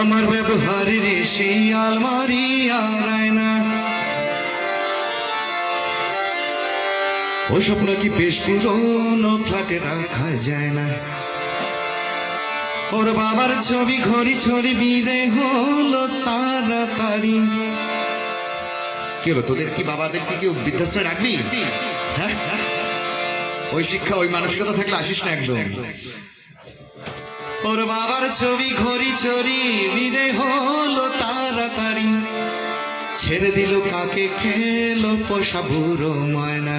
আমার ব্যবহারের সেই আলমারি আর আয়না ও স্বপ্ন কি বেশ পুরনো, ফ্ল্যাটে রাখা যায় না। ওর বাবার ছবি, ঘড়ি ছড়ি, বিদে হলো তাড়াতাড়ি। কি হলো, তোদের কি বাবাদেরকে কেউ বৃদ্ধাশ্রয় রাখবি? হ্যাঁ? ওই শিক্ষা, ওই মানসিকতা থাকলে আসিস না একদম। ওর বাবার ছবি ঘড়ি ছড়ি বিদে হলো তাড়াতাড়ি। ছেড়ে দিল কাকে খেলো পোষা বুড়ো ময়না।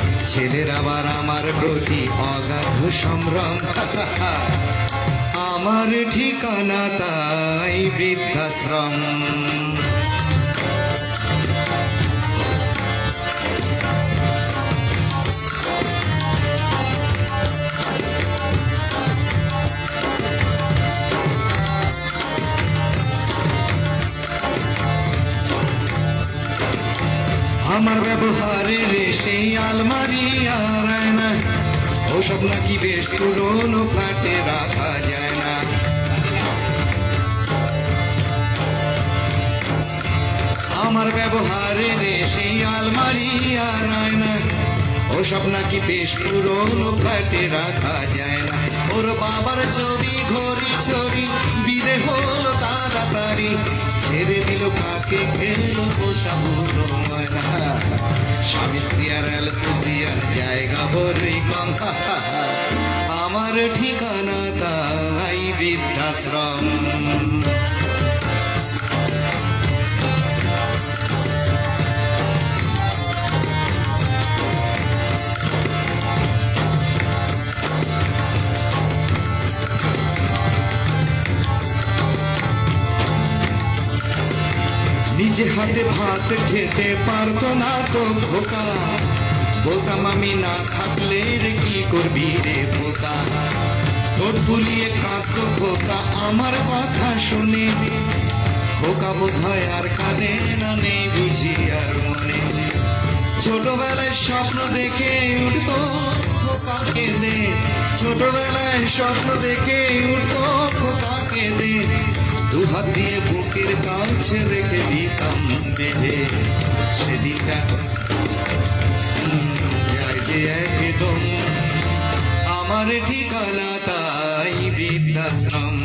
ছেলের আবার আমার প্রতি অগাধ সম্ভ্রম। আমার ঠিকানা তাই বৃদ্ধাশ্রম। আমার ব্যবহারের সেই আলমারি আর আয়না ওসব নাকি বেশ পুরনো, ফ্ল্যাটে রাখা যায় না। আমার ব্যবহারের সেই আলমারি আর আয়না ওসব নাকি বেশ পুরনো, ফ্ল্যাটে রাখা যায় না। ওর বাবার ছবি, ঘড়ি, ছড়ি বিদে হলো তাড়াতাড়ি। ছেড়ে কাকে খেলো পোষা ময়না। স্বামী এলসিসি জায়গা বড়ই কম আমার ঠিকানা তাই বৃদ্ধাশ্রম। নিজে হাতে ভাত খেতে পারতো না তো খোকা। বলতাম, আমি না থাকলে রে কি করবি রে পোকা ঠোঁট ফুলিয়ে কাঁদতো খোকা, আমার কথা শুনে খোকা বোধ হয় আর কাঁদে না নেই বুঝি আর মনে ছোটবেলায় স্বপ্ন দেখে উঠতো খোকা কেঁদে। ছোটবেলায় স্বপ্ন দেখে উঠতো খোকা কেঁদে। দুহাত দিয়ে বুকের কাছে রেখে দিতাম বেঁধে সেদিনটা যায় যে একদম আমার ঠিকানা তাই বৃদ্ধাশ্রম।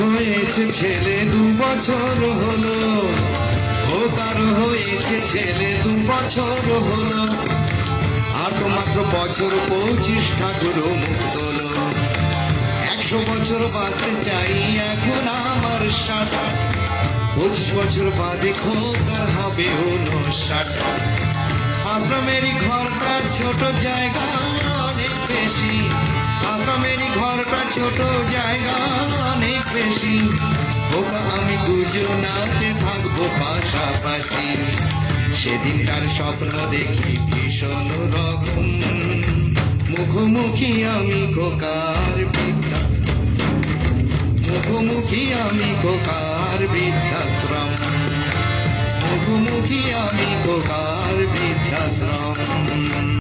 হয়েছে, ছেলে দু বছর হলো। হয়েছে ছেলে, দু বছর হলো। আর তো মাত্র বছর পঁচিশ ঠাকুর মুক্ত একশো বছর বাঁচতে চাই এখন আমার ষাট। পঁচিশ বছর বাদে খোকার হবে ষাট। আশ্রমেরই ঘরটা ছোট জায়গা অনেক বেশি। আশ্রমেরই ঘরটা ছোট জায়গা বেশি ওকা আমি দুজনাতে থাকব পাশাপাশি। সেদিনকার স্বপ্ন দেখি ভীষণ রকম। মুখোমুখি আমি কোকার বিদ্যা। মুখোমুখি আমি কোকার বৃদ্ধাশ্রম। মুখোমুখি আমি কোকার বৃদ্ধাশ্রম।